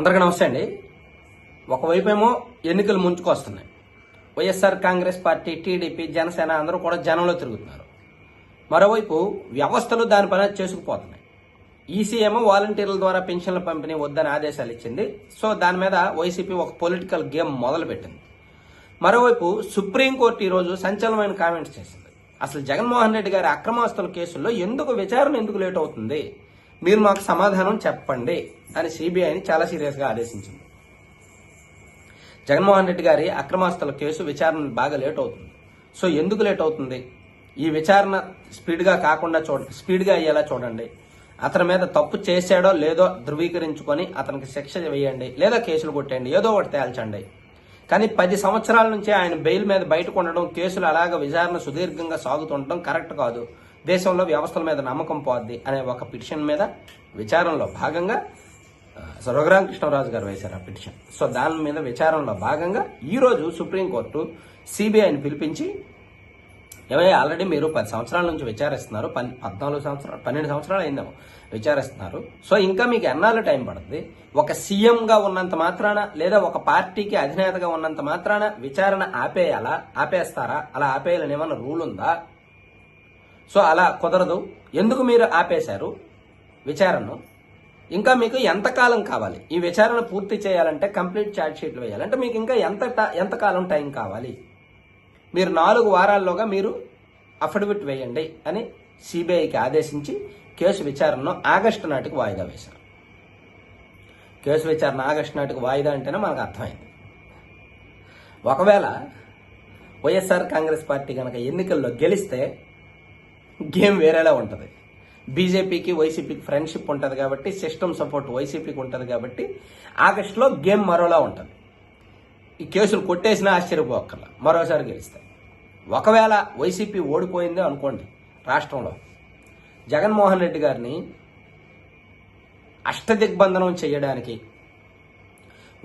అందరికీ నమస్తే అండి. ఒకవైపు ఏమో ఎన్నికలు ముంచుకొస్తున్నాయి. YSR Congress party TDP Janasena అందరూ కూడా జనంలో తిరుగుతున్నారు. మరోవైపు వ్యవస్థలు దాని పని చేసుకుపోతున్నాయి. ఈసీ ఏమో వాలంటీర్ల ద్వారా పెన్షన్ల పంపిణీ వద్దని ఆదేశాలు ఇచ్చింది. సో దాని మీద వైసీపీ ఒక పొలిటికల్ గేమ్ మొదలుపెట్టింది. మరోవైపు సుప్రీంకోర్టు ఈరోజు సంచలనమైన కామెంట్స్ చేసింది. అసలు జగన్మోహన్ రెడ్డి గారి అక్రమాస్తుల కేసుల్లో ఎందుకు విచారణ ఎందుకు లేట్ అవుతుంది? మీరు మాకు సమాధానం చెప్పండి అని సిబిఐని చాలా సీరియస్గా ఆదేశించింది. జగన్మోహన్ రెడ్డి గారి అక్రమాస్తుల కేసు విచారణ బాగా లేట్ అవుతుంది. సో ఎందుకు లేట్ అవుతుంది? ఈ విచారణ స్పీడ్గా కాకుండా చూడ స్పీడ్గా అయ్యేలా చూడండి. అతని మీద తప్పు చేశాడో లేదో ధృవీకరించుకొని అతనికి శిక్ష వేయండి లేదా కేసులు కొట్టండి ఏదో ఒకటి తేల్చండి. కానీ పది సంవత్సరాల నుంచి ఆయన బెయిల్ మీద బయటకు ఉండడం కేసులు అలాగ విచారణ సుదీర్ఘంగా సాగుతుండటం కరెక్ట్ కాదు. దేశంలో వ్యవస్థల మీద నమ్మకం పోద్ది అనే ఒక పిటిషన్ మీద విచారణలో భాగంగా ఆ, రఘురామకృష్ణరాజు గారు వేశారు ఆ పిటిషన్. సో దాని మీద విచారణలో భాగంగా ఈరోజు సుప్రీంకోర్టు సిబిఐని పిలిపించి ఏమయ్య ఆల్రెడీ మీరు పది సంవత్సరాల నుంచి విచారిస్తున్నారు పన్ పద్నాలుగు సంవత్సరాలు పన్నెండు సంవత్సరాలు అయిందేమో విచారిస్తున్నారు. సో ఇంకా మీకు ఎన్నాళ్ళు టైం పడుతుంది? ఒక సీఎంగా ఉన్నంత మాత్రాన లేదా ఒక పార్టీకి అధినేతగా ఉన్నంత మాత్రాన విచారణ ఆపేయాలా ఆపేస్తారా? అలా ఆపేయాలని ఏమన్నా రూల్ ఉందా? సో అలా కుదరదు. ఎందుకు మీరు ఆపేశారు? విచారణను. ఇంకా మీకు ఎంతకాలం కావాలి? ఈ విచారణ పూర్తి చేయాలంటే కంప్లీట్ ఛార్జ్ షీట్లు వేయాలంటే మీకు ఇంకా ఎంత ఎంతకాలం టైం కావాలి? మీరు నాలుగు వారాల్లోగా మీరు అఫిడవిట్ వేయండి అని సిబిఐకి ఆదేశించి కేసు విచారణను ఆగస్టు నాటికి వాయిదా వేశారు. కేసు విచారణ ఆగస్టు నాటికి వాయిదా అంటేనే మనకు అర్థమైంది. ఒకవేళ వైఎస్ఆర్ కాంగ్రెస్ పార్టీ కనుక ఎన్నికల్లో గెలిస్తే గేమ్ వేరేలా ఉంటుంది. బీజేపీకి వైసీపీకి ఫ్రెండ్షిప్ ఉంటుంది కాబట్టి సిస్టమ్ సపోర్ట్ వైసీపీకి ఉంటుంది కాబట్టి ఆగస్టులో గేమ్ మరోలా ఉంటుంది. ఈ కేసులు కొట్టేసినా ఆశ్చర్యపోక్కర్లా. మరోసారి గెలిస్తాయి ఒకవేళ వైసీపీ ఓడిపోయిందే అనుకోండి రాష్ట్రంలో. జగన్మోహన్ రెడ్డి గారిని అష్టదిగ్బంధనం చేయడానికి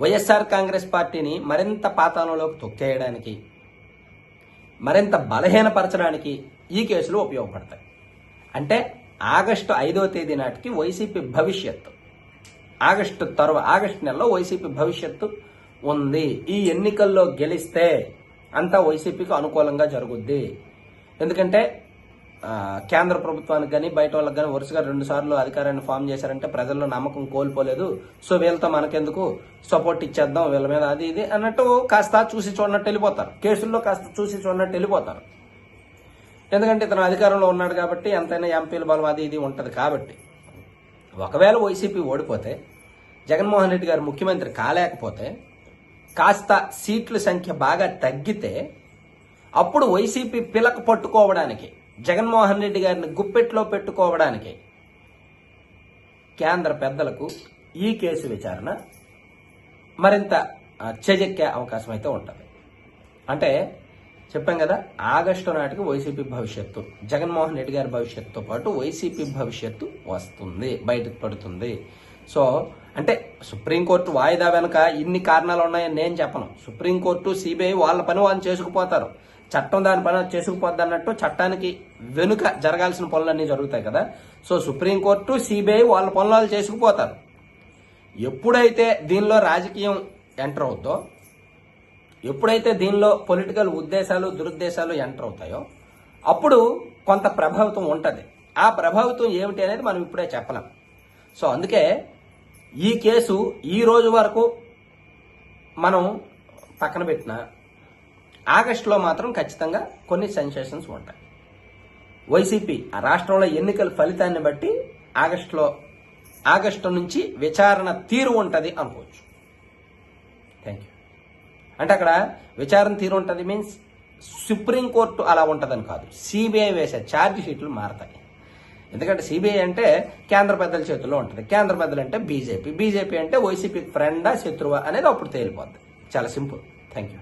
వైఎస్ఆర్ కాంగ్రెస్ పార్టీని మరింత పాతాళంలోకి తొక్కేయడానికి మరింత బలహీనపరచడానికి ఈ కేసులు ఉపయోగపడతాయి. అంటే ఆగస్టు ఐదో తేదీ నాటికి వైసీపీ భవిష్యత్తు. ఆగస్టు తర్వాత ఆగస్టు నెలలో వైసీపీ భవిష్యత్తు ఉంది. ఈ ఎన్నికల్లో గెలిస్తే అంతా వైసీపీకి అనుకూలంగా జరుగుద్ది. ఎందుకంటే కేంద్ర ప్రభుత్వానికి కానీ బయట వాళ్ళకి కానీ వరుసగా రెండు సార్లు అధికారాన్ని ఫామ్ చేశారంటే ప్రజల్లో నమ్మకం కోల్పోలేదు. సో వీళ్ళతో మనకెందుకు సపోర్ట్ ఇచ్చేద్దాం వీళ్ళ మీద అది ఇది అన్నట్టు కాస్త చూసి చూడనట్టు వెళ్ళిపోతారు. కేసుల్లో కాస్త చూసి చూడనట్టు వెళ్ళిపోతారు. ఎందుకంటే ఇతను అధికారంలో ఉన్నాడు కాబట్టి ఎంతైనా ఎంపీల బలం అది ఇది ఉంటుంది కాబట్టి. ఒకవేళ వైసీపీ ఓడిపోతే జగన్మోహన్ రెడ్డి గారు ముఖ్యమంత్రి కాలేకపోతే కాస్త సీట్ల సంఖ్య బాగా తగ్గితే అప్పుడు వైసీపీ పిలక పట్టుకోవడానికి జగన్మోహన్ రెడ్డి గారిని గుప్పెట్లో పెట్టుకోవడానికి కేంద్ర పెద్దలకు ఈ కేసు విచారణ మరింత చెజెక్కే అవకాశం అయితే ఉంటుంది. అంటే చెప్పాం కదా ఆగస్టు నాటికి వైసీపీ భవిష్యత్తు జగన్మోహన్ రెడ్డి గారి భవిష్యత్తుతో పాటు వైసీపీ భవిష్యత్తు వస్తుంది బయటకు పడుతుంది. సో అంటే సుప్రీంకోర్టు వాయిదా వెనుక ఇన్ని కారణాలు ఉన్నాయని నేను చెప్పను. సుప్రీంకోర్టు సిబిఐ వాళ్ళ పని వాళ్ళు చేసుకుపోతారు. చట్టం దాని పని చేసుకుపోద్ది అన్నట్టు చట్టానికి వెనుక జరగాల్సిన పనులన్నీ జరుగుతాయి కదా. సో సుప్రీంకోర్టు సిబిఐ వాళ్ళ పనులు వాళ్ళు చేసుకుపోతారు. ఎప్పుడైతే దీనిలో రాజకీయం ఎంటర్ అవుద్దో ఎప్పుడైతే దీనిలో పొలిటికల్ ఉద్దేశాలు దురుద్దేశాలు ఎంటర్ అవుతాయో అప్పుడు కొంత ప్రభావితం ఉంటుంది. ఆ ప్రభావితం ఏమిటి అనేది మనం ఇప్పుడే చెప్పలేం. సో అందుకే ఈ కేసు ఈ రోజు వరకు మనం పక్కన పెట్టిన ఆగస్టులో మాత్రం ఖచ్చితంగా కొన్ని సెన్సేషన్స్ ఉంటాయి. వైసీపీ ఆ రాష్ట్రంలో ఎన్నికల ఫలితాన్ని బట్టి ఆగస్టులో ఆగస్టు నుంచి విచారణ తీరు ఉంటుంది అనుకోవచ్చు. థ్యాంక్ యూ అంటే అక్కడ విచారణ తీరు ఉంటుంది మీన్స్ సుప్రీంకోర్టు అలా ఉంటుందని కాదు. సిబిఐ వేసే ఛార్జ్ షీట్లు మారతాయి. ఎందుకంటే సిబిఐ అంటే కేంద్ర పెద్దల చేతుల్లో ఉంటుంది. కేంద్ర పెద్దలు అంటే బీజేపీ బీజేపీ అంటే వైసీపీ ఫ్రెండా శత్రువా అనేది అప్పుడు తేలిపోద్ది. చాలా సింపుల్. Thank you